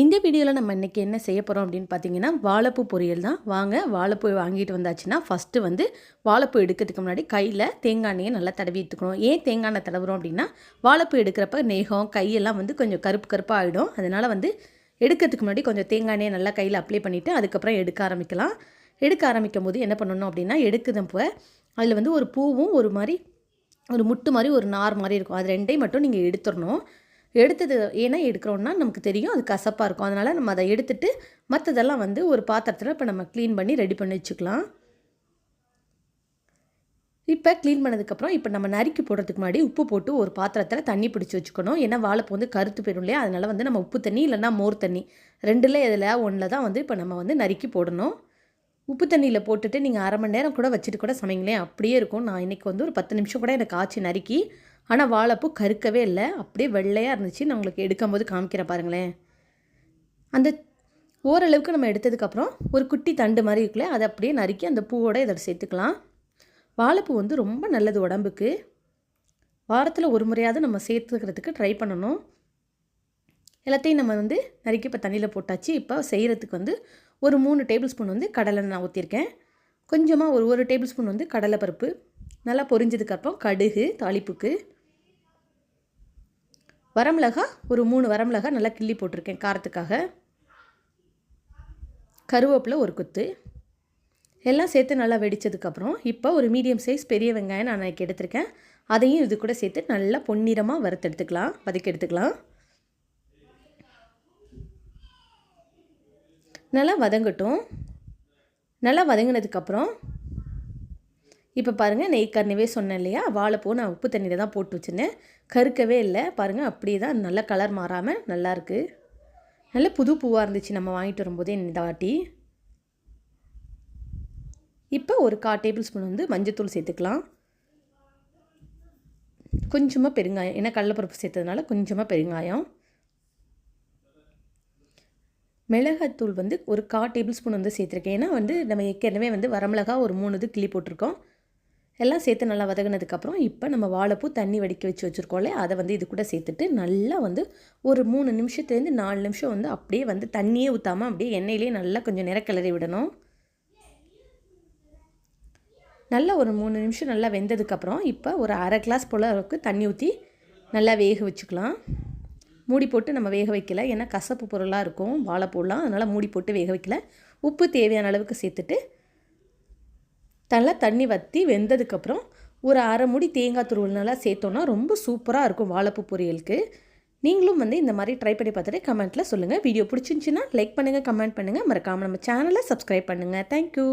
இந்த வீடியோவில் நம்ம இன்றைக்கி என்ன செய்ய போகிறோம் அப்படின்னு பார்த்தீங்கன்னா வாழைப்பூ பொரியல் தான். வாங்க வாழைப்பூ வாங்கிட்டு வந்தாச்சுன்னா ஃபஸ்ட்டு வந்து வாழைப்பூ எடுக்கிறதுக்கு முன்னாடி கையில் தேங்காய் எண்ணெயை நல்லா தடவி எடுத்துக்கணும். ஏன் தேங்காய் எண்ணெய் தடவுறோம் அப்படின்னா வாழைப்பூ எடுக்கிறப்ப நேகம் கையெல்லாம் வந்து கொஞ்சம் கருப்பு கருப்பாக ஆகிடும் அதனால் வந்து எடுக்கிறதுக்கு முன்னாடி கொஞ்சம் தேங்காய் எண்ணெயை நல்லா கையில் அப்ளை பண்ணிவிட்டு அதுக்கப்புறம் எடுக்க ஆரம்பிக்கலாம். எடுக்க ஆரம்பிக்கும் போது என்ன பண்ணணும் அப்படின்னா எடுக்குதப்போ அதில் வந்து ஒரு பூவும் ஒரு மாதிரி ஒரு முட்டு மாதிரி ஒரு நார் மாதிரி இருக்கும். அது ரெண்டையும் மட்டும் நீங்கள் எடுத்துடணும். எடுத்தது ஏன்னா எடுக்கிறோன்னா நமக்கு தெரியும் அது கசப்பாக இருக்கும். அதனால் நம்ம அதை எடுத்துட்டு மற்றதெல்லாம் வந்து ஒரு பாத்திரத்தில் இப்போ நம்ம க்ளீன் பண்ணி ரெடி பண்ணி வச்சுக்கலாம். இப்போ க்ளீன் பண்ணதுக்கப்புறம் இப்போ நம்ம நறுக்கி போடுறதுக்கு முன்னாடி உப்பு போட்டு ஒரு பாத்திரத்தில் தண்ணி பிடிச்சி வச்சுக்கணும். ஏன்னா வாழைப்பூ வந்து கருத்து போயிடும் இல்லையா? அதனால் வந்து நம்ம உப்பு தண்ணி இல்லைன்னா மோர் தண்ணி. ரெண்டில் இதில் ஒன்றில் தான் வந்து இப்போ நம்ம வந்து நறுக்கி போடணும். உப்பு தண்ணியில் போட்டுட்டு நீங்கள் அரை மணி நேரம் கூட வச்சுட்டு கூட சமைங்களேன் அப்படியே இருக்கும். நான் இன்றைக்கி வந்து ஒரு பத்து நிமிஷம் கூட எனக்கு ஆச்சு நறுக்கி. ஆனால் வாழைப்பூ கருக்கவே இல்லை. அப்படியே வெள்ளையாக இருந்துச்சு. நான் உங்களுக்கு எடுக்கும்போது காமிக்கிறேன் பாருங்களேன். அந்த ஓரளவுக்கு நம்ம எடுத்ததுக்கப்புறம் ஒரு குட்டி தண்டு மாதிரி இருக்குல்ல அதை அப்படியே நறுக்கி அந்த பூவோட இதை சேர்த்துக்கலாம். வாழைப்பூ வந்து ரொம்ப நல்லது உடம்புக்கு. வாரத்தில் ஒரு முறையாவது நம்ம சேர்த்துக்கிறதுக்கு ட்ரை பண்ணணும். எல்லாத்தையும் நம்ம வந்து நறுக்கி இப்போ தண்ணியில் போட்டாச்சு. இப்போ செய்கிறதுக்கு வந்து ஒரு மூணு டேபிள் ஸ்பூன் வந்து கடலை நான் ஊற்றிருக்கேன் கொஞ்சமாக ஒரு ஒரு டேபிள் ஸ்பூன் வந்து கடலைப்பருப்பு நல்லா பொரிஞ்சதுக்கப்புறம் கடுகு தாளிப்புக்கு. வரமிளகா ஒரு மூணு வரமிளகா நல்லா கிள்ளி போட்டிருக்கேன் காரத்துக்காக. கருவேப்பிலை ஒரு குத்து. எல்லாம் சேர்த்து நல்லா வெடித்ததுக்கப்புறம் இப்போ ஒரு மீடியம் சைஸ் பெரிய வெங்காயம் நான் எனக்கு எடுத்திருக்கேன். அதையும் இது கூட சேர்த்து நல்லா பொன்னிறமாக வறுத்து எடுத்துக்கலாம் வதக்கி எடுத்துக்கலாம். நல்லா வதங்கட்டும். நல்லா வதங்கினதுக்கப்புறம் இப்போ பாருங்கள் நெய் கருணவே சொன்னேன் இல்லையா? வாழைப்பூ நான் உப்பு தண்ணியில் தான் போட்டு வச்சுருந்தேன். கருக்கவே இல்லை. பாருங்கள் அப்படியே தான் நல்ல கலர் மாறாமல் நல்லாயிருக்கு நல்ல புது பூவாக இருந்துச்சு. நம்ம வாங்கிட்டு வரும்போதே இந்த வாட்டி. இப்போ ஒரு கா டேபிள் ஸ்பூன் வந்து மஞ்சத்தூள் சேர்த்துக்கலாம். கொஞ்சமாக பெருங்காயம். ஏன்னா கடலப்பருப்பு சேர்த்ததுனால கொஞ்சமாக பெருங்காயம். மிளகாத்தூள் வந்து ஒரு கா டேபிள் ஸ்பூன் வந்து சேர்த்துருக்கேன். ஏன்னா வந்து நம்ம ஏற்கனவே வந்து வரமிளகா ஒரு மூணு இது கிள்ளி போட்டிருக்கோம். எல்லாம் சேர்த்து நல்லா வதங்கினதுக்கப்புறம் இப்போ நம்ம வாழைப்பூ தண்ணி வடிக்க வச்சு வச்சுருக்கோம்ல அதை வந்து இது கூட சேர்த்துட்டு நல்லா வந்து ஒரு மூணு நிமிஷத்துலேருந்து நாலு நிமிஷம் வந்து அப்படியே வந்து தண்ணியே ஊற்றாமல் அப்படியே எண்ணெயிலே நல்லா கொஞ்சம் நிற கிளறி விடணும். நல்லா ஒரு மூணு நிமிஷம் நல்லா வெந்ததுக்கப்புறம் இப்போ ஒரு அரை கிளாஸ் போல் அளவுக்கு தண்ணி ஊற்றி நல்லா வேக வச்சுக்கலாம். மூடி போட்டு நம்ம வேக வைக்கல. ஏன்னா கசப்பு பொருளாக இருக்கும் வாழைப்பூலாம். அதனால் மூடி போட்டு வேக வைக்கல. உப்பு தேவையான அளவுக்கு சேர்த்துட்டு நல்லா தண்ணி வற்றி வெந்ததுக்கப்புறம் ஒரு அரை முடி தேங்காய் துருவல் நல்லா சேர்த்தோன்னா ரொம்ப சூப்பராக இருக்கும் வாழைப்பூ பொரியலுக்கு. நீங்களும் வந்து இந்த மாதிரி ட்ரை பண்ணி பார்த்துட்டு கமெண்ட்டில் சொல்லுங்கள் வீடியோ பிடிச்சிருந்துச்சின்னா லைக் பண்ணுங்கள் கமெண்ட் பண்ணுங்கள் மறக்காமல் நம்ம சேனலை சப்ஸ்கிரைப் பண்ணுங்கள் தேங்க்யூ